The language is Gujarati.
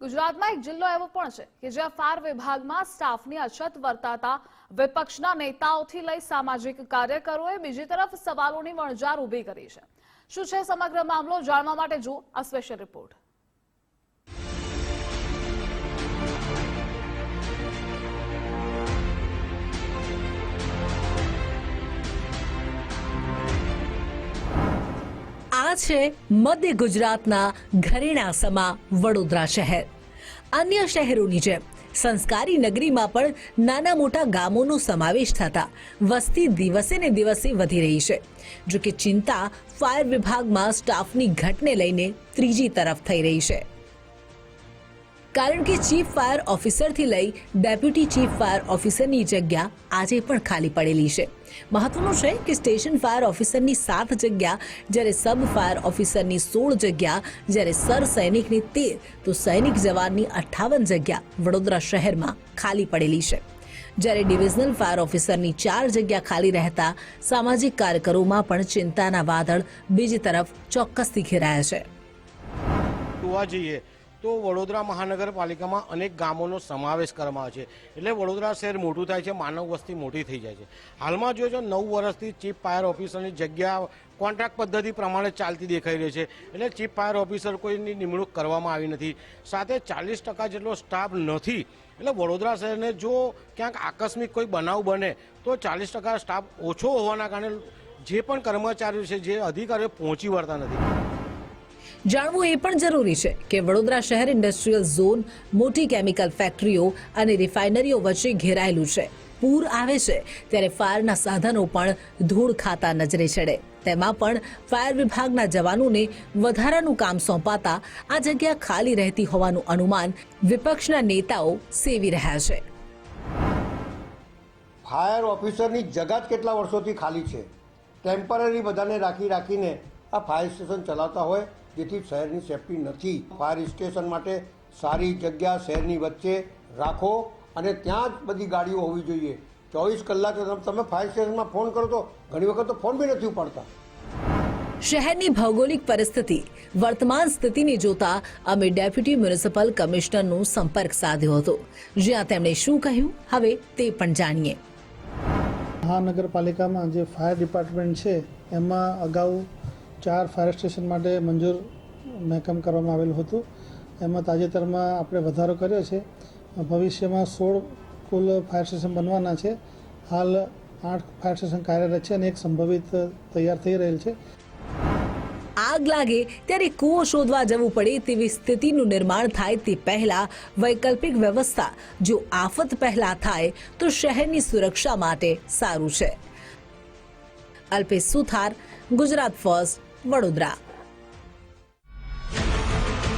ગુજરાતમાં એક જિલ્લો એવો પણ છે કે જ્યાં ફાયર વિભાગમાં સ્ટાફની અછત વર્તાતા વિપક્ષના નેતાઓથી લઈ સામાજિક કાર્યકરોએ બીજી તરફ સવાલોની વણઝાર ઊભી કરી છે. શું છે સમગ્ર મામલો? જાણવા માટે જુઓ આ સ્પેશિયલ રિપોર્ટ આ છે મધ્ય ગુજરાતના ઘરેણાસમા વડોદરા શહેર. અન્ય શહેરોની જેમ, સંસ્કારી નગરીમાં પણ નાના મોટા ગામોનો સમાવેશ થતા વસ્તી દિવસે ને દિવસે વધી રહી છે. જો કે ચિંતા ફાયર વિભાગમાં સ્ટાફની ઘટને લઈને ત્રીજી તરફ થઈ રહી છે. કારણ કે ચીફ ફાયર ઓફિસરથી લઈ ડેપ્યુટી ચીફ ફાયર ઓફિસરની જગ્યા આજે પણ ખાલી પડેલી છે. મહત્વનું છે કે સ્ટેશન ફાયર ઓફિસરની સાત જગ્યા, જ્યારે સબ ફાયર ઓફિસરની સોળ જગ્યા, જ્યારે સર સૈનિકની તેર, તો સૈનિક જવાનની અઠ્ઠાવન જગ્યા વડોદરા શહેરમાં ખાલી પડેલી છે. જ્યારે ડિવિઝનલ ફાયર ઓફિસરની ચાર જગ્યા ખાલી રહેતા સામાજિક કાર્યકરોમાં પણ ચિંતાના વાદળ બીજી તરફ ચોક્કસથી ઘેરાયા છે. તો વડોદરા મહાનગરપાલિકામાં અનેક ગામોનો સમાવેશ કરવામાં આવે છે. એટલે વડોદરા શહેર મોટું થાય છે, માનવ વસ્તી મોટી થઈ જાય છે. હાલમાં જો છો નવ વર્ષથી ચીફ ફાયર ઓફિસરની જગ્યા કોન્ટ્રાક્ટ પદ્ધતિ પ્રમાણે ચાલતી દેખાઈ રહી છે. એટલે ચીફ ફાયર ઓફિસર કોઈની નિમણૂક કરવામાં આવી નથી. સાથે ચાલીસ ટકા જેટલો સ્ટાફ નથી. એટલે વડોદરા શહેરને જો ક્યાંક આકસ્મિક કોઈ બનાવ બને, તો ચાલીસ ટકા સ્ટાફ ઓછો હોવાના કારણે જે પણ કર્મચારીઓ છે, જે અધિકારીઓ પહોંચી વળતા નથી. જાણવું એ પણ જરૂરી છે કે વડોદરા શહેર ઇન્ડસ્ટ્રીયલ ઝોન, મોટી કેમિકલ ફેક્ટરીઓ અને રિફાઇનરીઓ વચ્ચે ઘેરાયેલું છે. પૂર આવે છે ત્યારે ફાયરના સાધનો પણ ધૂળ ખાતા નજરે ચડે. તેમાં પણ ફાયર વિભાગના જવાનોને વધારાનું કામ સોંપાતા આ જગ્યા ખાલી રહેતી હોવાનું અનુમાન વિપક્ષના નેતાઓ સેવી રહ્યા છે. ફાયર ઓફિસરની જગત કેટલા વર્ષોથી ખાલી છે? ટેમ્પરરી બધાને રાખી રાખીને આ ફાયર સ્ટેશન ચલાવતા હોય જેથી શહેરની સેફટી નથી. ફાયર સ્ટેશન માટે સારી જગ્યા શહેરની વચ્ચે રાખો અને ત્યાં જ બધી ગાડીઓ હોવી જોઈએ. ચોવીસ કલાક તમે ફાયર સ્ટેશનમાં ફોન કરો તો ઘણી વખત તો ફોન બી નથી ઉપાડતા. શહેરની ભૌગોલિક પરિસ્થિતિ. વર્તમાન સ્થિતિને જોતા અમે ડેપ્યુટી મ્યુનિસિપલ કમિશનરનો સંપર્ક સાધ્યો હતો. જ્યાં તેમણે શું કહ્યું હવે તે પણ જાણીએ. મહાનગરપાલિકામાં જે ફાયર ડિપાર્ટમેન્ટ છે એમાં અગાઉ ચાર ફાયર સ્ટેશન માટે મંજૂર મહેકમ કરવામાં આવેલું હતું. એમાં તાજેતરમાં આપણે વધારો કર્યો છે. ભવિષ્યમાં સોળ કુલ ફાયર સ્ટેશન બનવાના છે. હાલ આઠ ફાયર સ્ટેશન કાર્યરત છે અને એક સંભવિત તૈયાર થઈ રહેલ છે. આગ લાગે ત્યારે કૂવો શોધવા જવું પડે તેવી સ્થિતિનું નિર્માણ થાય તે પહેલા વૈકલ્પિક વ્યવસ્થા જો આફત પહેલા થાય તો શહેરની સુરક્ષા માટે સારું છે. અલ્પેશ સુથાર, ગુજરાત ફર્સ્ટ. વડોદરા.